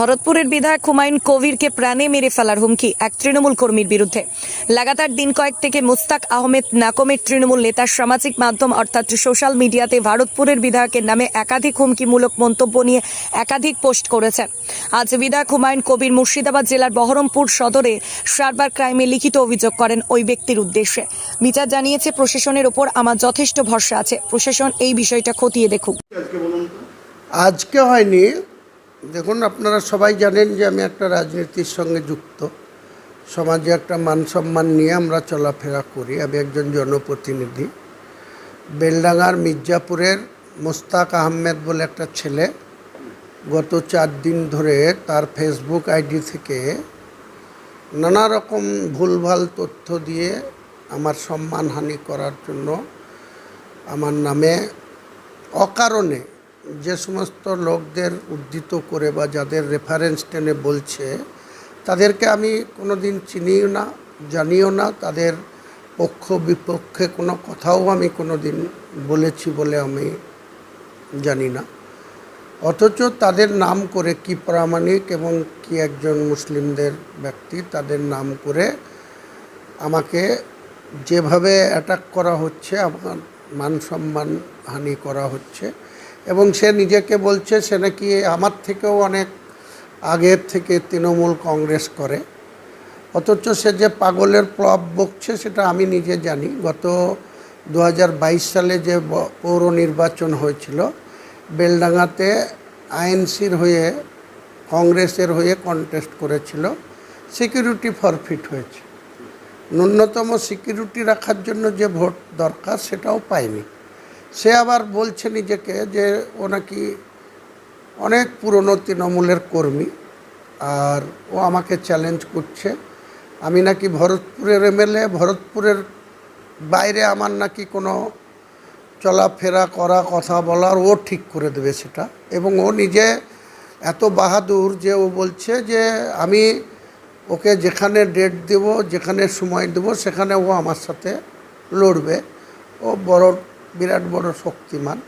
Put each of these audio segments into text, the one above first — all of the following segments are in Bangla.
ভরতপুরের বিধায়ক হুমায়ুন কবিরকে প্রাণে মেরে ফেলার হুমকি এক তৃণমূল কর্মীর বিরুদ্ধে। লাগাতার দিন কয়েক থেকে মুস্তাক আহমেদ নাকমের তৃণমূল নেতার সামাজিক মাধ্যম অর্থাৎ সোশ্যাল মিডিয়াতে ভারতপুরের বিধায়কের নামে একাধিক হুমকিমূলক মন্তব্য নিয়ে একাধিক পোস্ট করেছেন। আজ বিধায়ক হুমায়ুন কবির মুর্শিদাবাদ জেলার বহরমপুর সদরে সার্বার ক্রাইমে লিখিত অভিযোগ করেন ওই ব্যক্তির উদ্দেশ্যে। বিচার জানিয়েছে প্রশাসনের ওপর আমার যথেষ্ট ভরসা আছে। প্রশাসন এই বিষয়টা খতিয়ে দেখুক। আজকে হয়নি দেখুন, আপনারা সবাই জানেন যে আমি একটা রাজনীতির সঙ্গে যুক্ত। সমাজে একটা মান সম্মান নিয়ে আমরা চলাফেরা করি। আমি একজন জনপ্রতিনিধি। বেলডাঙ্গার মির্জাপুরের মোস্তাক আহমেদ বলে একটা ছেলে গত চার দিন ধরে তার ফেসবুক আইডি থেকে নানা রকম ভুলভাল তথ্য দিয়ে আমার সম্মানহানি করার জন্য আমার নামে অকারণে যে সমস্ত লোকদের উদ্ধৃত করে বা যাদের রেফারেন্স টেনে বলছে, তাদেরকে আমি কোনো দিন চিনিও না, জানিও না। তাদের পক্ষ বিপক্ষে কোনো কথাও আমি কোনো দিন বলেছি বলে আমি জানি না। অথচ তাদের নাম করে কি প্রামাণিক এবং কি একজন মুসলিমদের ব্যক্তি, তাদের নাম করে আমাকে যেভাবে অ্যাটাক করা হচ্ছে, আমার মান সম্মান হানি করা হচ্ছে এবং সে নিজেকে বলছে, সে নাকি আমার থেকেও অনেক আগের থেকে তৃণমূল কংগ্রেস করে। অথচ সে যে পাগলের প্রভাব বকছে, সেটা আমি নিজে জানি। গত দু হাজার বাইশ সালে যে পৌর নির্বাচন হয়েছিল, বেলডাঙ্গাতে আইএনসির হয়ে, কংগ্রেসের হয়ে কন্টেস্ট করেছিল। সিকিউরিটি ফরফিট হয়েছে। ন্যূনতম সিকিউরিটি রাখার জন্য যে ভোট দরকার, সেটাও পায়নি। সে আবার বলছে নিজেকে যে ও নাকি অনেক পুরনো তৃণমূলের কর্মী আর ও আমাকে চ্যালেঞ্জ করছে। আমি নাকি ভরতপুরের এমএলএ, ভরতপুরের বাইরে আমার নাকি কোনো চলাফেরা করা, কথা বলার ও ঠিক করে দেবে সেটা। এবং ও নিজে এত বাহাদুর যে ও বলছে যে আমি ওকে যেখানে ডেট দেব, যেখানে সময় দেব, সেখানে ও আমার সাথে লড়বে। ও বড় বিরাট বড় শক্তিমান।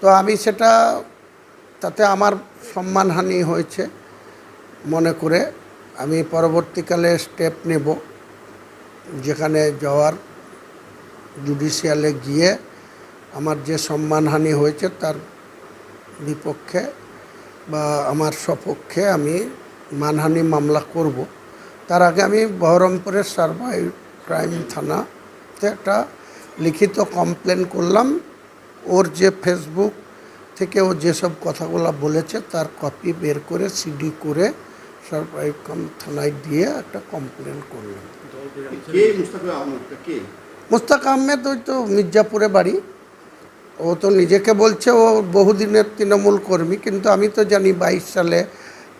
তো আমি সেটা, তাতে আমার সম্মানহানি হয়েছে মনে করে। আমি পরবর্তীকালে স্টেপ নেব, যেখানে যাওয়ার জুডিশিয়ালে গিয়ে আমার যে সম্মানহানি হয়েছে তার বিপক্ষে বা আমার সপক্ষে আমি মানহানি মামলা করব। তার আগে আমি বহরমপুরের সার্ভাই ক্রাইম থানাতে একটা লিখিত কমপ্লেন করলাম। ওর যে ফেসবুক থেকে ও যেসব কথাগুলো বলেছে তার কপি বের করে সিডি করে সার্ভাই থানায় দিয়ে একটা কমপ্লেন করলাম। মুস্তাক আহমেদ ওই তো মির্জাপুরে বাড়ি। ও তো নিজেকে বলছে ও বহুদিনের তৃণমূল কর্মী কিন্তু আমি তো জানি বাইশ সালে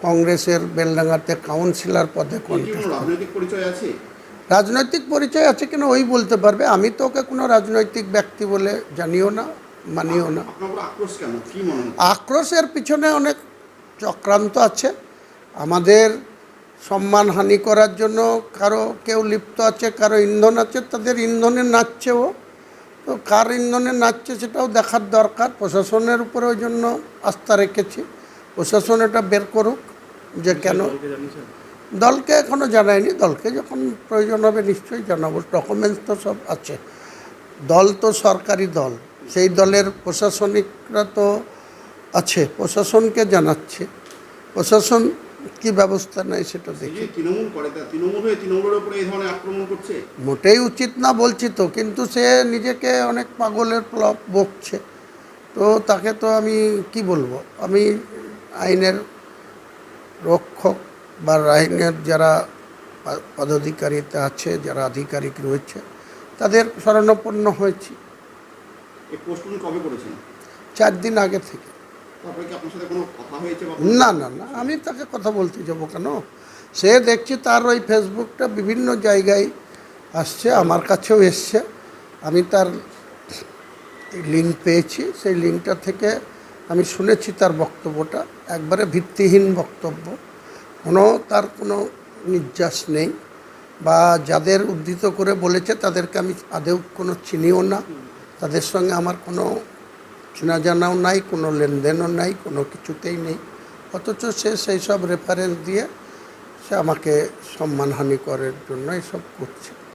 কংগ্রেসের বেলডাঙ্গাতে কাউন্সিলর পদে কন্টেস্ট কোনো রাজনৈতিক পরিচয় আছে কিনা ওই বলতে পারবে। আমি তো ওকে কোনো রাজনৈতিক ব্যক্তি বলে জানিও না মানিও না। আক্রোশ কেন? কি আক্রোশের পিছনে অনেক চক্রান্ত আছে। আমাদের সম্মানহানি করার জন্য কারও কেউ লিপ্ত আছে কারও ইন্ধন আছে তাদের ইন্ধনে নাচছে ও। তো কার ইন্ধনে নাচছে সেটাও দেখার দরকার। প্রশাসনের উপরে ওই জন্য আস্থা রেখেছি। প্রশাসন এটা বের করুক যে কেন দলকে এখনও জানায়নি দলকে যখন প্রয়োজন হবে নিশ্চয়ই জানাব ডকুমেন্টস তো সব আছে। দল তো সরকারি দল সেই দলের প্রশাসনিকরা তো আছে প্রশাসনকে জানাচ্ছে। প্রশাসন কি ব্যবস্থা নেয় সেটা দেখি। তৃণমূল করে তৃণমূল হয়ে তৃণমূলের উপরে এই ধরনের আক্রমণ করছে? মোটেই উচিত না বলছি তো কিন্তু সে নিজেকে অনেক পাগলের প্লব বকছে। তো তাকে তো আমি কি বলব? আমি আইনের রক্ষক বা আইনের যারা পা- পদাধিকারিতে আছে যারা আধিকারিক রয়েছে তাদের শরণাপন্ন হয়েছি। চার দিন আগে থেকে। না না না আমি তাকে কথা বলতে যাব কেন? সে দেখছি তার ওই ফেসবুকটা বিভিন্ন জায়গায় আসছে আমার কাছেও এসছে। আমি তার লিঙ্ক পেয়েছি সেই লিঙ্কটা থেকে আমি শুনেছি তার বক্তব্যটা। একবারে ভিত্তিহীন বক্তব্য। কোনো তার কোনো নির্যাস নেই বা যাদের উদ্ধৃত করে বলেছে তাদেরকে আমি আদেও কোনো চিনিও না। তাদের সঙ্গে আমার কোনো চেনা জানাও নাই, কোনো লেনদেনও নাই, কোনো কিছুতেই নেই। অথচ সে সেই সব রেফারেন্স দিয়ে সে আমাকে সম্মানহানি করার জন্য এসব করছে।